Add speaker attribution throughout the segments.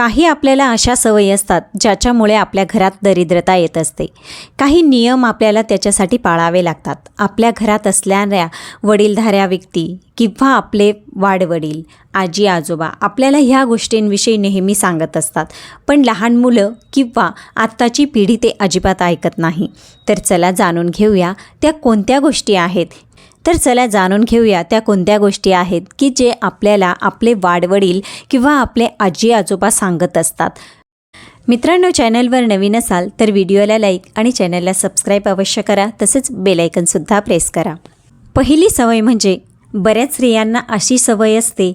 Speaker 1: काही आपल्याला अशा सवयी असतात ज्याच्यामुळे आपल्या घरात दरिद्रता येत असते. काही नियम आपल्याला त्याच्यासाठी पाळावे लागतात. आपल्या घरात असणाऱ्या वडीलधाऱ्या व्यक्ती किंवा आपले वाडवडील आजी आजोबा आपल्याला ह्या गोष्टींविषयी नेहमी सांगत असतात. पण लहान मुलं किंवा आत्ताची पिढी ते अजिबात ऐकत नाही. तर चला जाणून घेऊया त्या कोणत्या गोष्टी आहेत तर चला जाणून घेऊया त्या कोणत्या गोष्टी आहेत की जे आपल्याला आपले वाडवडील किंवा आपले आजी आजोबा सांगत असतात. मित्रांनो चॅनलवर नवीन असाल तर व्हिडिओला लाईक आणि चॅनलला सबस्क्राईब अवश्य करा. तसेच बेलायकनसुद्धा प्रेस करा. पहिली सवय म्हणजे बऱ्याच स्त्रियांना अशी सवय असते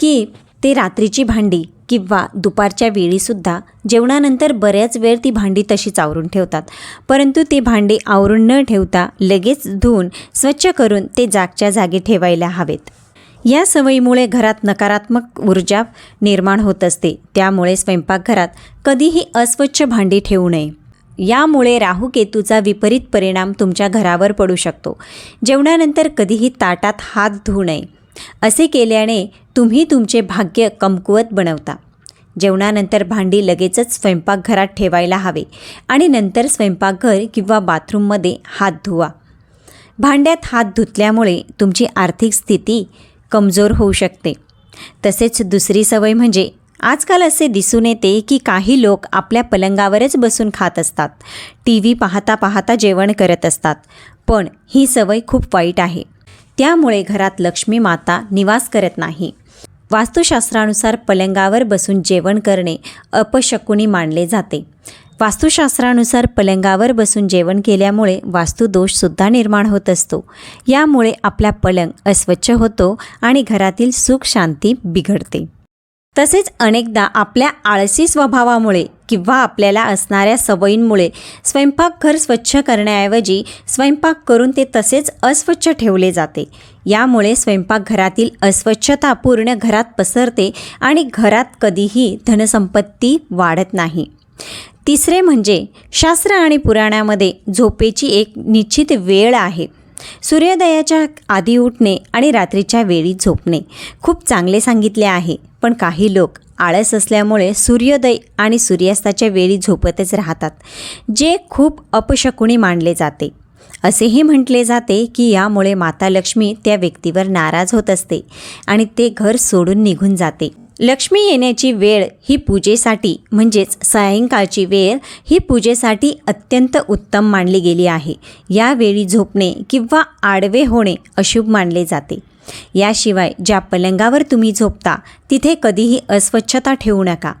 Speaker 1: की ते रात्रीची भांडी किंवा दुपारच्या वेळीसुद्धा जेवणानंतर बऱ्याच वेळ ती भांडी तशीच आवरून ठेवतात. परंतु ते भांडी आवरून न ठेवता लगेच धुवून स्वच्छ करून ते जागच्या जागी ठेवायला हवेत. या सवयीमुळे घरात नकारात्मक ऊर्जा निर्माण होत असते. त्यामुळे स्वयंपाकघरात कधीही अस्वच्छ भांडी ठेवू नये. यामुळे राहुकेतूचा विपरीत परिणाम तुमच्या घरावर पडू शकतो. जेवणानंतर कधीही ताटात हात धुवू नये. असे केल्याने तुम्ही तुमचे भाग्य कमकुवत बनवता. जेवणानंतर भांडी लगेचच स्वयंपाकघरात ठेवायला हवे आणि नंतर स्वयंपाकघर किंवा बाथरूममध्ये हात धुवा. भांड्यात हात धुतल्यामुळे तुमची आर्थिक स्थिती कमजोर होऊ शकते. तसेच दुसरी सवय म्हणजे आजकाल असे दिसून येते की काही लोक आपल्या पलंगावरच बसून खात असतात. टी व्ही पाहता पाहता जेवण करत असतात. पण ही सवय खूप वाईट आहे. त्यामुळे घरात लक्ष्मी माता निवास करत नाही. वास्तुशास्त्रानुसार पलंगावर बसून जेवण करणे अपशकुनी मानले जाते. वास्तुशास्त्रानुसार पलंगावर बसून जेवण केल्यामुळे वास्तुदोषसुद्धा निर्माण होत असतो. यामुळे आपला पलंग अस्वच्छ होतो आणि घरातील सुख शांती बिघडते. तसेच अनेकदा आपल्या आळसी स्वभावामुळे किंवा आपल्याला असणाऱ्या सवयींमुळे स्वयंपाकघर स्वच्छ करण्याऐवजी स्वयंपाक करून ते तसेच अस्वच्छ ठेवले जाते. यामुळे स्वयंपाकघरातील अस्वच्छता पूर्ण घरात पसरते आणि घरात कधीही धनसंपत्ती वाढत नाही. तिसरे म्हणजे शास्त्र आणि पुराणामध्ये झोपेची एक निश्चित वेळ आहे. सूर्योदयाच्या आधी उठणे आणि रात्रीच्या वेळी झोपणे. खूप चांगले सांगितले आहे. पण काही लोक आळस असल्यामुळे सूर्योदय आणि सूर्यास्ताच्या वेळी झोपतच राहतात जे खूप अपशकुनी मानले जाते. असेही म्हटले जाते की यामुळे माता लक्ष्मी त्या व्यक्तीवर नाराज होत असते आणि ते घर सोडून निघून जाते. लक्ष्मी येण्याची वेळ ही पूजेसाठी म्हणजेच सायंकाळची वेळ ही पूजेसाठी अत्यंत उत्तम मानली गेली आहे. यावेळी झोपणे किंवा आडवे होणे अशुभ मानले जाते. याशिवाय ज्या पलंगावर तुम्ही झोपता तिथे कधीही अस्वच्छता ठेवू नका.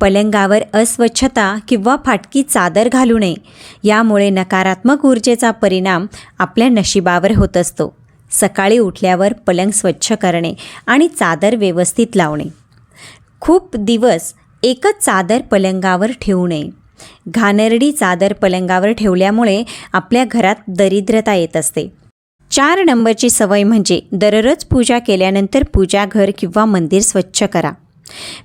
Speaker 1: पलंगावर अस्वच्छता किंवा फाटकी चादर घालू नये. यामुळे नकारात्मक ऊर्जेचा परिणाम आपल्या नशिबावर होत असतो. सकाळी उठल्यावर पलंग स्वच्छ करणे आणि चादर व्यवस्थित लावणे. खूप दिवस एकच चादर पलंगावर ठेवू नये. घाणेरडी चादर पलंगावर ठेवल्यामुळे आपल्या घरात दरिद्रता येत असते. चार नंबरची सवय म्हणजे दररोज पूजा केल्यानंतर पूजाघर किंवा मंदिर स्वच्छ करा.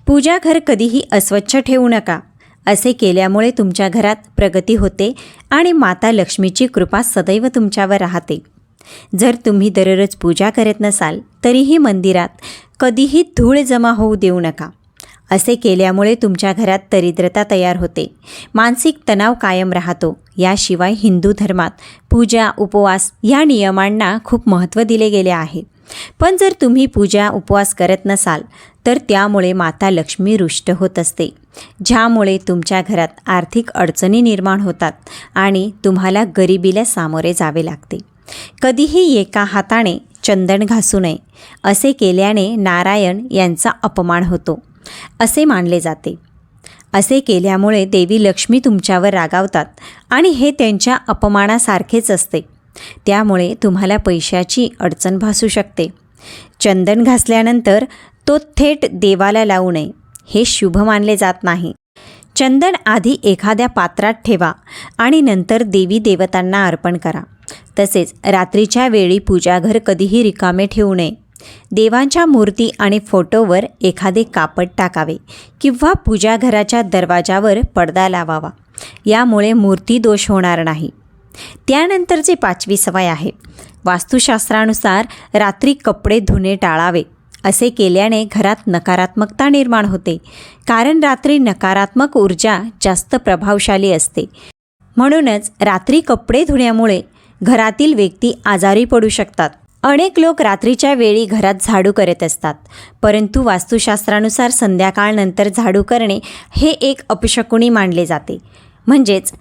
Speaker 1: पूजाघर कधीही अस्वच्छ ठेवू नका. असे केल्यामुळे तुमच्या घरात प्रगती होते आणि माता लक्ष्मीची कृपा सदैव तुमच्यावर राहते. जर तुम्ही दररोज पूजा करत नसाल तरीही मंदिरात कधीही धूळ जमा होऊ देऊ नका. असे केल्यामुळे तुमच्या घरात दरिद्रता तयार होते. मानसिक तणाव कायम राहतो. याशिवाय हिंदू धर्मात पूजा उपवास या नियमांना खूप महत्त्व दिले गेले आहे. पण जर तुम्ही पूजा उपवास करत नसाल तर त्यामुळे माता लक्ष्मी रुष्ट होत असते. ज्यामुळे तुमच्या घरात आर्थिक अडचणी निर्माण होतात आणि तुम्हाला गरिबीला सामोरे जावे लागते. कधीही एका हाताने चंदन घासू नये असे केल्याने नारायण यांचा अपमान होतो. असे मानले जाते. असे केल्यामुळे देवी लक्ष्मी तुमच्यावर रागावतात आणि हे त्यांच्या अपमानासारखेच असते. त्यामुळे तुम्हाला पैशाची अडचण भासू शकते. चंदन घासल्यानंतर तो थेट देवाला लावू नये. हे शुभ मानले जात नाही. चंदन आधी एखाद्या पात्रात ठेवा आणि नंतर देवी देवतांना अर्पण करा. तसेच रात्रीच्या वेळी पूजाघर कधीही रिकामे ठेवू नये. देवांच्या मूर्ती आणि फोटोवर एखादे कापड टाकावे किंवा पूजाघराच्या दरवाजावर पडदा लावावा. यामुळे मूर्ती दोष होणार नाही. त्यानंतरची पाचवी सवय आहे. वास्तुशास्त्रानुसार रात्री कपडे धुणे टाळावे असे केल्याने घरात नकारात्मकता निर्माण होते. कारण रात्री नकारात्मक ऊर्जा जास्त प्रभावशाली असते. म्हणूनच रात्री कपडे धुण्यामुळे घरातील व्यक्ती आजारी पडू शकतात. अनेक लोक रात्रीच्या वेळी घरात झाडू करत असतात. परंतु वास्तुशास्त्रानुसार संध्याकाळनंतर झाडू करणे हे एक अपशकुनी मानले जाते. म्हणजेच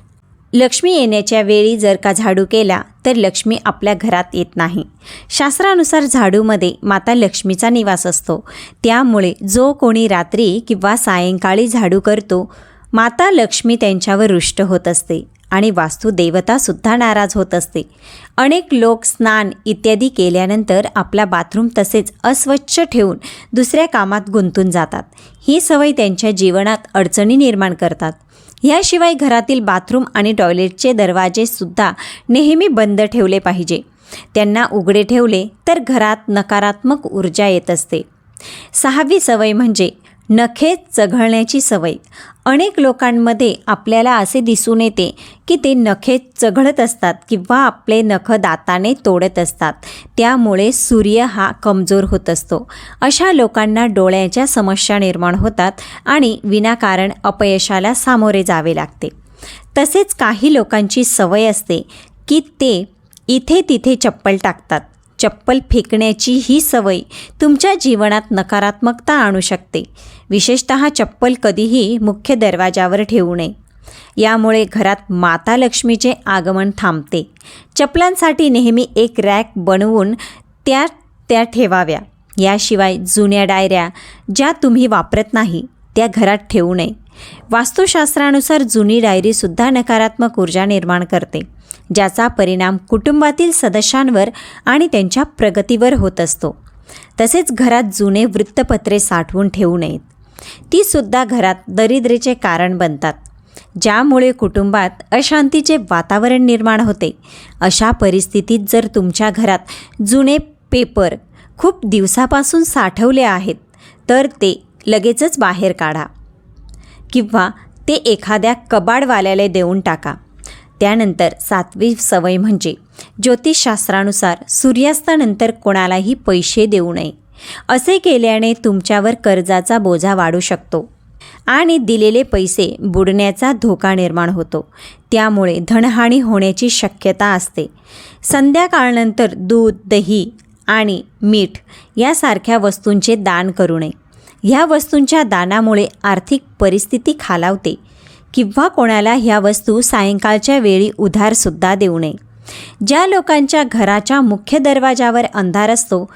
Speaker 1: लक्ष्मी येण्याच्या वेळी जर का झाडू केला तर लक्ष्मी आपल्या घरात येत नाही. शास्त्रानुसार झाडूमध्ये माता लक्ष्मीचा निवास असतो. त्यामुळे जो कोणी रात्री किंवा सायंकाळी झाडू करतो माता लक्ष्मी त्यांच्यावर रुष्ट होत असते. आणि वास्तुदेवतासुद्धा नाराज होत असते. अनेक लोक स्नान इत्यादी केल्यानंतर आपला बाथरूम तसेच अस्वच्छ ठेवून दुसऱ्या कामात गुंतून जातात. ही सवय त्यांच्या जीवनात अडचणी निर्माण करतात. याशिवाय घरातील बाथरूम आणि टॉयलेटचे दरवाजेसुद्धा नेहमी बंद ठेवले पाहिजे. त्यांना उघडे ठेवले तर घरात नकारात्मक ऊर्जा येत असते. सहावी सवय म्हणजे नखे चघळण्याची सवय. अनेक लोकांमध्ये आपल्याला असे दिसून येते की ते नखे चघळत असतात किंवा आपले नख दाताने तोडत असतात. त्यामुळे सूर्य हा कमजोर होत असतो. अशा लोकांना डोळ्याच्या समस्या निर्माण होतात आणि विनाकारण अपयशाला सामोरे जावे लागते. तसेच काही लोकांची सवय असते की ते इथे तिथे चप्पल टाकतात. चप्पल फेकण्याची ही सवय तुमच्या जीवनात नकारात्मकता आणू शकते. विशेषत चप्पल कधीही मुख्य दरवाजावर ठेवू नये. यामुळे घरात माता लक्ष्मीचे आगमन थांबते. चपलांसाठी नेहमी एक रॅक बनवून त्या त्या ठेवाव्या. याशिवाय जुन्या डायऱ्या ज्या तुम्ही वापरत नाही त्या घरात ठेवू नये. वास्तुशास्त्रानुसार जुनी डायरीसुद्धा नकारात्मक ऊर्जा निर्माण करते ज्याचा परिणाम कुटुंबातील सदस्यांवर आणि त्यांच्या प्रगतीवर होत असतो. तसेच घरात जुने वृत्तपत्रे साठवून ठेवू नयेत. ती सुद्धा घरात दरिद्रीचे कारण बनतात ज्यामुळे कुटुंबात अशांतीचे वातावरण निर्माण होते. अशा परिस्थितीत जर तुमच्या घरात जुने पेपर खूप दिवसापासून साठवले आहेत तर ते लगेचच बाहेर काढा. किंवा ते एखाद्या कबाडवाल्याला देऊन टाका. त्यानंतर सातवी सवय म्हणजे ज्योतिषशास्त्रानुसार सूर्यास्तानंतर कोणालाही पैसे देऊ नये. असे केल्याने तुमच्यावर कर्जाचा बोजा वाढू शकतो आणि दिलेले पैसे बुडण्याचा धोका निर्माण होतो. त्यामुळे धनहानी होण्याची शक्यता असते. संध्याकाळनंतर दूध दही आणि मीठ यासारख्या वस्तूंचे दान करू नये. ह्या वस्तूंच्या दानामुळे आर्थिक परिस्थिती खालावते. किंवा कोणाला ह्या वस्तू सायंकाळच्या वेळी उधारसुद्धा देऊ नये. ज्या लोकांच्या घराच्या मुख्य दरवाजावर अंधार असतो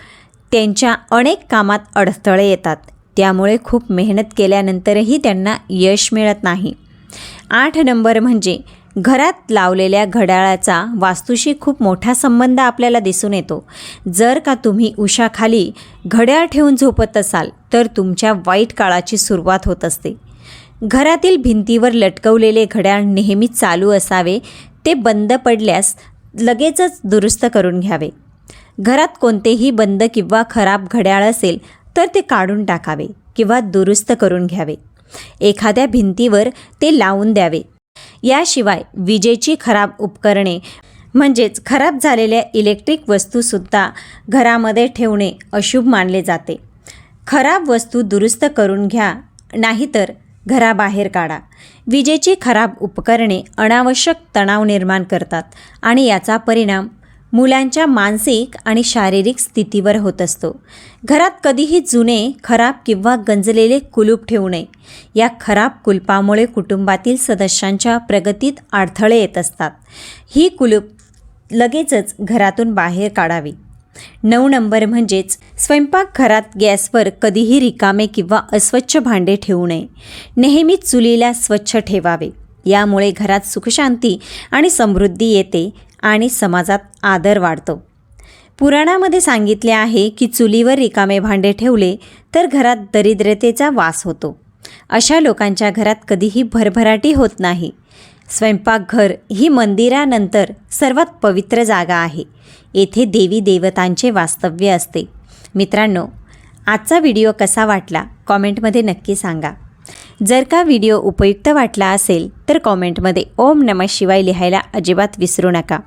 Speaker 1: त्यांच्या अनेक कामात अडथळे येतात. त्यामुळे खूप मेहनत केल्यानंतरही त्यांना यश मिळत नाही. आठ नंबर म्हणजे घरात लावलेल्या घड्याळाचा वास्तूशी खूप मोठा संबंध आपल्याला दिसून येतो. जर का तुम्ही उशाखाली घड्याळ ठेवून झोपत असाल तर तुमच्या वाईट काळाची सुरुवात होत असते. घरातील भिंतीवर लटकवलेले घड्याळ नेहमी चालू असावे ते बंद पडल्यास लगेचच दुरुस्त करून घ्यावे. घरात कोणतेही बंद किंवा खराब घड्याळ असेल तर ते काढून टाकावे किंवा दुरुस्त करून घ्यावे. एखाद्या भिंतीवर ते लावून द्यावे. याशिवाय विजेची खराब उपकरणे म्हणजेच खराब झालेल्या इलेक्ट्रिक वस्तूसुद्धा घरामध्ये ठेवणे अशुभ मानले जाते. खराब वस्तू दुरुस्त करून घ्या नाहीतर घराबाहेर काढा. विजेची खराब उपकरणे अनावश्यक तणाव निर्माण करतात आणि याचा परिणाम मुलांच्या मानसिक आणि शारीरिक स्थितीवर होत असतो. घरात कधीही जुने खराब किंवा गंजलेले कुलूप ठेवू नये. या खराब कुलपामुळे कुटुंबातील सदस्यांच्या प्रगतीत अडथळे येत असतात. ही कुलूप लगेचच घरातून बाहेर काढावी. नऊ नंबर म्हणजेच स्वयंपाकघरात गॅसवर कधीही रिकामे किंवा अस्वच्छ भांडे ठेवू नये. नेहमीच चुलीला स्वच्छ ठेवावे. यामुळे घरात सुखशांती आणि समृद्धी येते. आणि समाजात आदर वाढतो. पुराणामध्ये सांगितले आहे की चुलीवर रिकामे भांडे ठेवले तर घरात दरिद्रतेचा वास होतो. अशा लोकांच्या घरात कधीही भरभराटी होत नाही. स्वयंपाकघर ही मंदिरानंतर सर्वात पवित्र जागा आहे. येथे देवी देवतांचे वास्तव्य असते. मित्रांनो आजचा व्हिडिओ कसा वाटला? कॉमेंटमध्ये नक्की सांगा. जर का व्हिडिओ उपयुक्त वाटला असेल तर कॉमेंटमध्ये ओम नमः शिवाय लिहायला अजिबात विसरू नका.